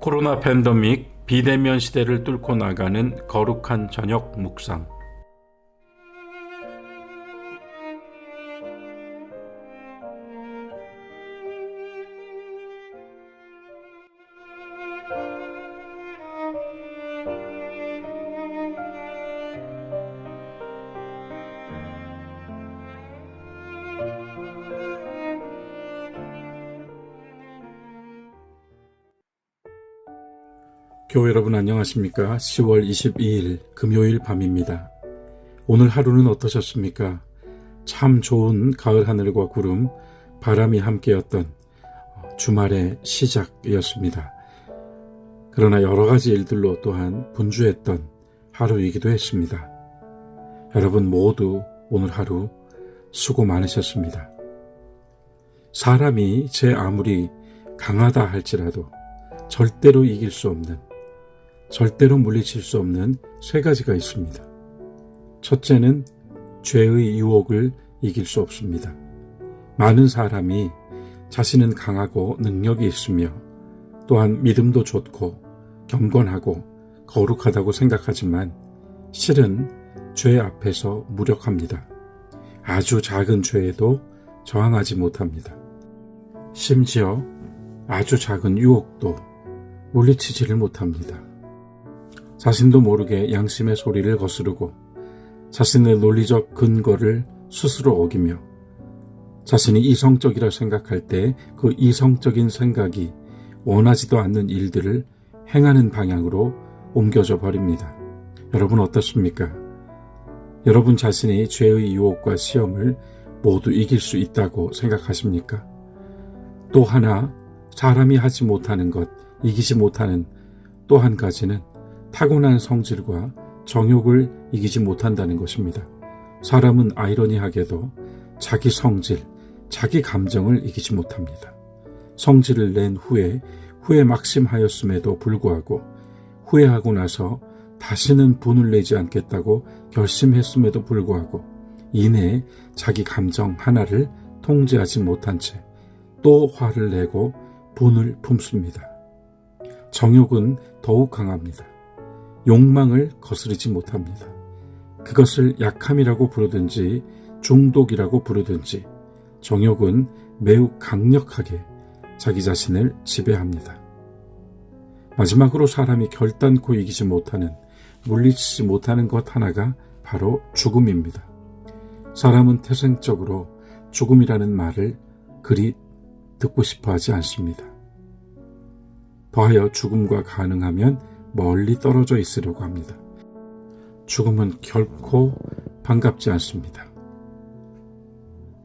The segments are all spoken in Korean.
코로나 팬데믹 비대면 시대를 뚫고 나가는 거룩한 저녁 묵상. 교회 여러분 안녕하십니까? 10월 22일 금요일 밤입니다. 오늘 하루는 어떠셨습니까? 참 좋은 가을 하늘과 구름, 바람이 함께였던 주말의 시작이었습니다. 그러나 여러 가지 일들로 또한 분주했던 하루이기도 했습니다. 여러분 모두 오늘 하루 수고 많으셨습니다. 사람이 제 아무리 강하다 할지라도 절대로 이길 수 없는 절대로 물리칠 수 없는 세 가지가 있습니다. 첫째는 죄의 유혹을 이길 수 없습니다. 많은 사람이 자신은 강하고 능력이 있으며 또한 믿음도 좋고 경건하고 거룩하다고 생각하지만 실은 죄 앞에서 무력합니다. 아주 작은 죄에도 저항하지 못합니다. 심지어 아주 작은 유혹도 물리치지를 못합니다. 자신도 모르게 양심의 소리를 거스르고 자신의 논리적 근거를 스스로 어기며 자신이 이성적이라 생각할 때 그 이성적인 생각이 원하지도 않는 일들을 행하는 방향으로 옮겨져 버립니다. 여러분 어떻습니까? 여러분 자신이 죄의 유혹과 시험을 모두 이길 수 있다고 생각하십니까? 또 하나 사람이 하지 못하는 것, 이기지 못하는 또 한 가지는 타고난 성질과 정욕을 이기지 못한다는 것입니다. 사람은 아이러니하게도 자기 성질, 자기 감정을 이기지 못합니다. 성질을 낸 후에 후에 막심하였음에도 불구하고 후회하고 나서 다시는 분을 내지 않겠다고 결심했음에도 불구하고 이내에 자기 감정 하나를 통제하지 못한 채 또 화를 내고 분을 품습니다. 정욕은 더욱 강합니다. 욕망을 거스르지 못합니다. 그것을 약함이라고 부르든지 중독이라고 부르든지 정욕은 매우 강력하게 자기 자신을 지배합니다. 마지막으로 사람이 결단코 이기지 못하는, 물리치지 못하는 것 하나가 바로 죽음입니다. 사람은 태생적으로 죽음이라는 말을 그리 듣고 싶어 하지 않습니다. 더하여 죽음과 가능하면 멀리 떨어져 있으려고 합니다. 죽음은 결코 반갑지 않습니다.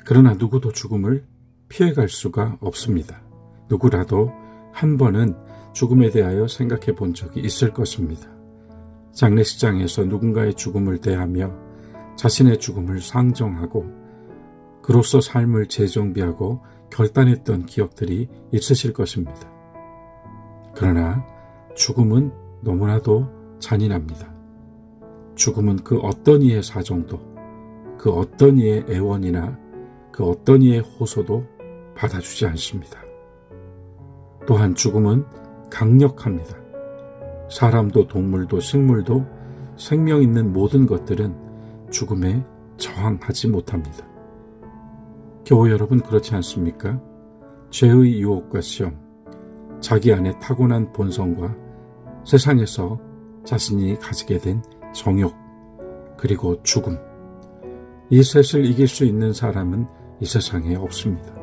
그러나 누구도 죽음을 피해갈 수가 없습니다. 누구라도 한 번은 죽음에 대하여 생각해 본 적이 있을 것입니다. 장례식장에서 누군가의 죽음을 대하며 자신의 죽음을 상정하고 그로서 삶을 재정비하고 결단했던 기억들이 있으실 것입니다. 그러나 죽음은 너무나도 잔인합니다. 죽음은 그 어떤 이의 사정도, 그 어떤 이의 애원이나 그 어떤 이의 호소도 받아주지 않습니다. 또한 죽음은 강력합니다. 사람도 동물도 식물도 생명 있는 모든 것들은 죽음에 저항하지 못합니다. 교우 여러분 그렇지 않습니까? 죄의 유혹과 시험, 자기 안에 타고난 본성과 세상에서 자신이 가지게 된 정욕, 그리고 죽음. 이 셋을 이길 수 있는 사람은 이 세상에 없습니다.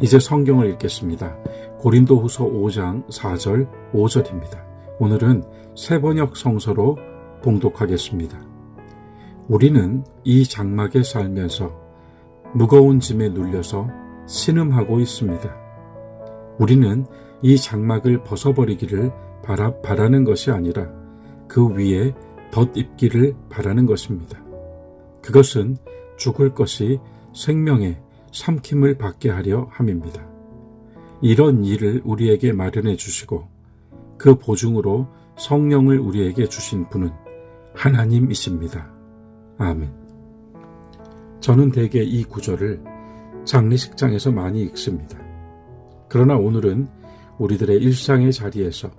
이제 성경을 읽겠습니다. 고린도 후서 5장 4절 5절입니다. 오늘은 세번역 성서로 봉독하겠습니다. 우리는 이 장막에 살면서 무거운 짐에 눌려서 신음하고 있습니다. 우리는 이 장막을 벗어버리기를 바라, 바라는 것이 아니라 그 위에 덧입기를 바라는 것입니다. 그것은 죽을 것이 생명의 삼킴을 받게 하려 함입니다. 이런 일을 우리에게 마련해 주시고 그 보증으로 성령을 우리에게 주신 분은 하나님이십니다. 아멘. 저는 대개 이 구절을 장례식장에서 많이 읽습니다. 그러나 오늘은 우리들의 일상의 자리에서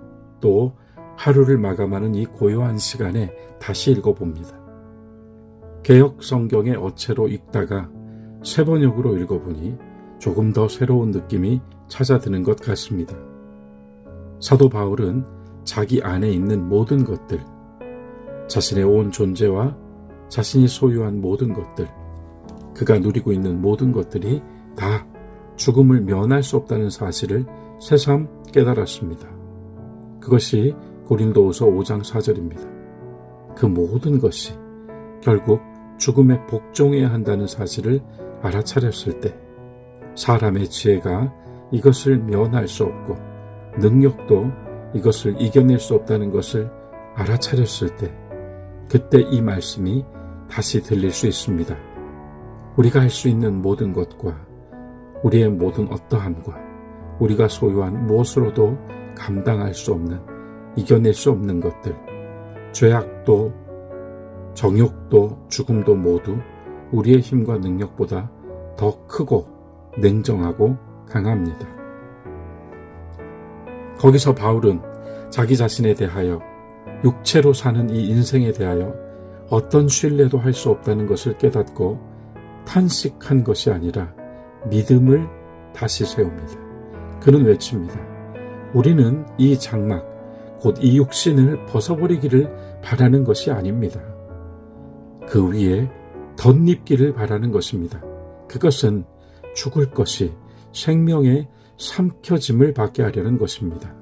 또 하루를 마감하는 이 고요한 시간에 다시 읽어봅니다. 개혁 성경의 어체로 읽다가 세 번역으로 읽어보니 조금 더 새로운 느낌이 찾아드는 것 같습니다. 사도 바울은 자기 안에 있는 모든 것들, 자신의 온 존재와 자신이 소유한 모든 것들, 그가 누리고 있는 모든 것들이 다 죽음을 면할 수 없다는 사실을 새삼 깨달았습니다. 그것이 고린도후서 5장 4절입니다. 그 모든 것이 결국 죽음에 복종해야 한다는 사실을 알아차렸을 때 사람의 지혜가 이것을 면할 수 없고 능력도 이것을 이겨낼 수 없다는 것을 알아차렸을 때 그때 이 말씀이 다시 들릴 수 있습니다. 우리가 할 수 있는 모든 것과 우리의 모든 어떠함과 우리가 소유한 무엇으로도 감당할 수 없는 이겨낼 수 없는 것들 죄악도 정욕도 죽음도 모두 우리의 힘과 능력보다 더 크고 냉정하고 강합니다. 거기서 바울은 자기 자신에 대하여 육체로 사는 이 인생에 대하여 어떤 신뢰도 할 수 없다는 것을 깨닫고 탄식한 것이 아니라 믿음을 다시 세웁니다. 그는 외칩니다. 우리는 이 장막, 곧 이 육신을 벗어버리기를 바라는 것이 아닙니다. 그 위에 덧입기를 바라는 것입니다. 그것은 죽을 것이 생명의 삼켜짐을 받게 하려는 것입니다.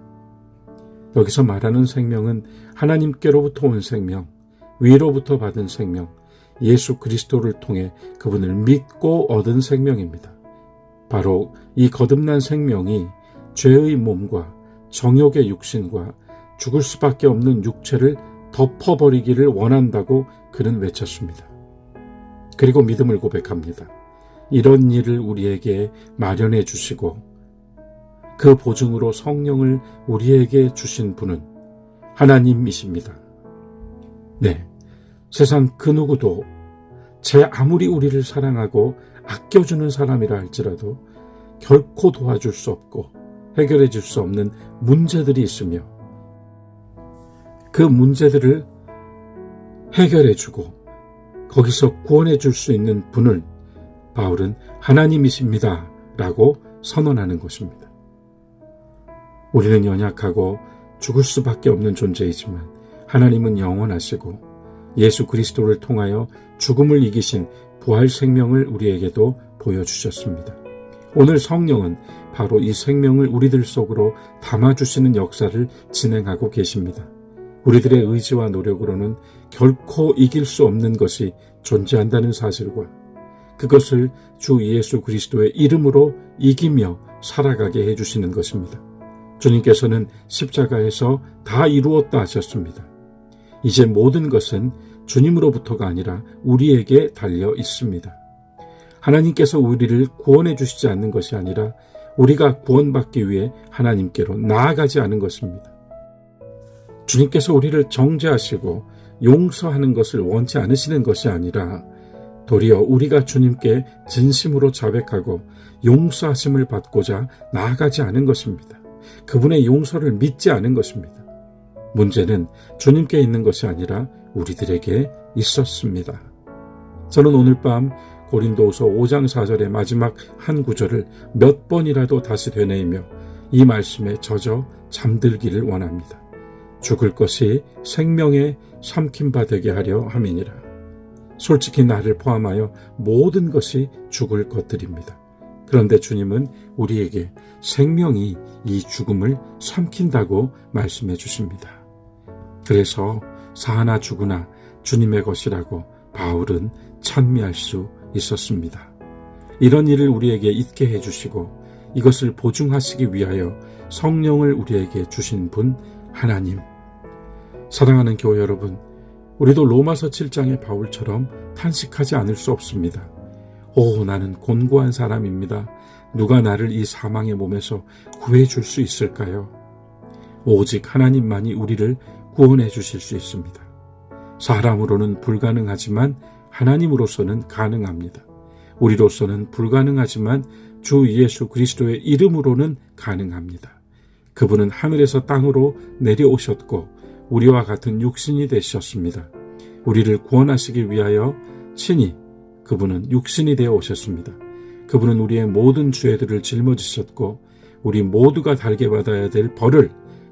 여기서 말하는 생명은 하나님께로부터 온 생명, 위로부터 받은 생명, 예수 그리스도를 통해 그분을 믿고 얻은 생명입니다. 바로 이 거듭난 생명이 죄의 몸과 정욕의 육신과 죽을 수밖에 없는 육체를 덮어버리기를 원한다고 그는 외쳤습니다. 그리고 믿음을 고백합니다. 이런 일을 우리에게 마련해 주시고 그 보증으로 성령을 우리에게 주신 분은 하나님이십니다. 네. 세상 그 누구도 제 아무리 우리를 사랑하고 아껴주는 사람이라 할지라도 결코 도와줄 수 없고 해결해 줄 수 없는 문제들이 있으며 그 문제들을 해결해 주고 거기서 구원해 줄 수 있는 분을 바울은 하나님이십니다. 라고 선언하는 것입니다. 우리는 연약하고 죽을 수밖에 없는 존재이지만 하나님은 영원하시고 예수 그리스도를 통하여 죽음을 이기신 부활 생명을 우리에게도 보여주셨습니다. 오늘 성령은 바로 이 생명을 우리들 속으로 담아주시는 역사를 진행하고 계십니다. 우리들의 의지와 노력으로는 결코 이길 수 없는 것이 존재한다는 사실과 그것을 주 예수 그리스도의 이름으로 이기며 살아가게 해주시는 것입니다. 주님께서는 십자가에서 다 이루었다 하셨습니다. 이제 모든 것은 주님으로부터가 아니라 우리에게 달려 있습니다. 하나님께서 우리를 구원해 주시지 않는 것이 아니라 우리가 구원받기 위해 하나님께로 나아가지 않은 것입니다. 주님께서 우리를 정죄하시고 용서하는 것을 원치 않으시는 것이 아니라 도리어 우리가 주님께 진심으로 자백하고 용서하심을 받고자 나아가지 않은 것입니다. 그분의 용서를 믿지 않은 것입니다. 문제는 주님께 있는 것이 아니라 우리들에게 있었습니다. 저는 오늘 밤 고린도후서 5장 4절의 마지막 한 구절을 몇 번이라도 다시 되뇌이며 이 말씀에 젖어 잠들기를 원합니다. 죽을 것이 생명의 삼킴바 되게 하려 함이니라. 솔직히 나를 포함하여 모든 것이 죽을 것들입니다. 그런데 주님은 우리에게 생명이 이 죽음을 삼킨다고 말씀해 주십니다. 그래서 사하나 죽으나 주님의 것이라고 바울은 찬미할 수 있었습니다. 이런 일을 우리에게 잊게 해주시고 이것을 보증하시기 위하여 성령을 우리에게 주신 분 하나님. 사랑하는 교회 여러분, 우리도 로마서 7장의 바울처럼 탄식하지 않을 수 없습니다. 오, 나는 곤고한 사람입니다. 누가 나를 이 사망의 몸에서 구해줄 수 있을까요? 오직 하나님만이 우리를 구원해 주실 수 있습니다. 사람으로는 불가능하지만 하나님으로서는 가능합니다. 우리로서는 불가능하지만 주 예수 그리스도의 이름으로는 가능합니다. 그분은 하늘에서 땅으로 내려오셨고 우리와 같은 육신이 되셨습니다. 우리를 구원하시기 위하여 친히 그분은 육신이 되어 오셨습니다. 그분은 우리의 모든 죄들을 짊어지셨고 우리 모두가 달게 받아야 될 벌을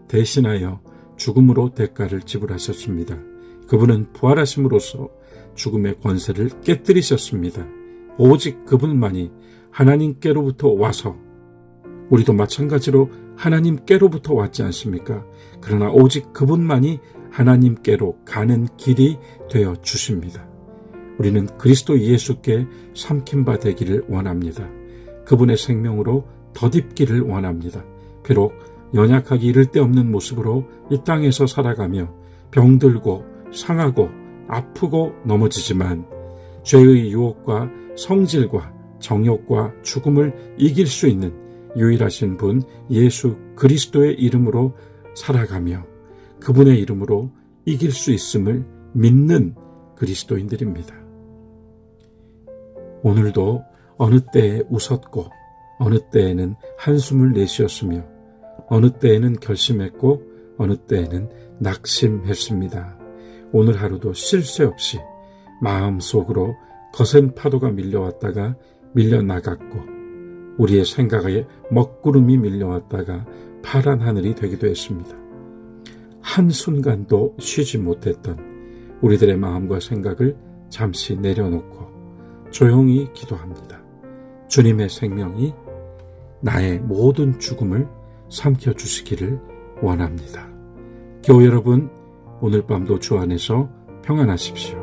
대신하여 죽음으로 대가를 지불하셨습니다. 그분은 부활하심으로써 죽음의 권세를 깨뜨리셨습니다. 오직 그분만이 하나님께로부터 와서 우리도 마찬가지로 하나님께로부터 왔지 않습니까? 그러나 오직 그분만이 하나님께로 가는 길이 되어 주십니다. 우리는 그리스도 예수께 삼킴바 되기를 원합니다. 그분의 생명으로 덧입기를 원합니다. 비록 연약하기 이를 데 없는 모습으로 이 땅에서 살아가며 병들고 상하고 아프고 넘어지지만 죄의 유혹과 성질과 정욕과 죽음을 이길 수 있는 유일하신 분 예수 그리스도의 이름으로 살아가며 그분의 이름으로 이길 수 있음을 믿는 그리스도인들입니다. 오늘도 어느 때에 웃었고 어느 때에는 한숨을 내쉬었으며 어느 때에는 결심했고 어느 때에는 낙심했습니다. 오늘 하루도 쉴 새 없이 마음속으로 거센 파도가 밀려왔다가 밀려나갔고 우리의 생각에 먹구름이 밀려왔다가 파란 하늘이 되기도 했습니다. 한순간도 쉬지 못했던 우리들의 마음과 생각을 잠시 내려놓고 조용히 기도합니다. 주님의 생명이 나의 모든 죽음을 삼켜 주시기를 원합니다. 교우 여러분, 오늘 밤도 주 안에서 평안하십시오.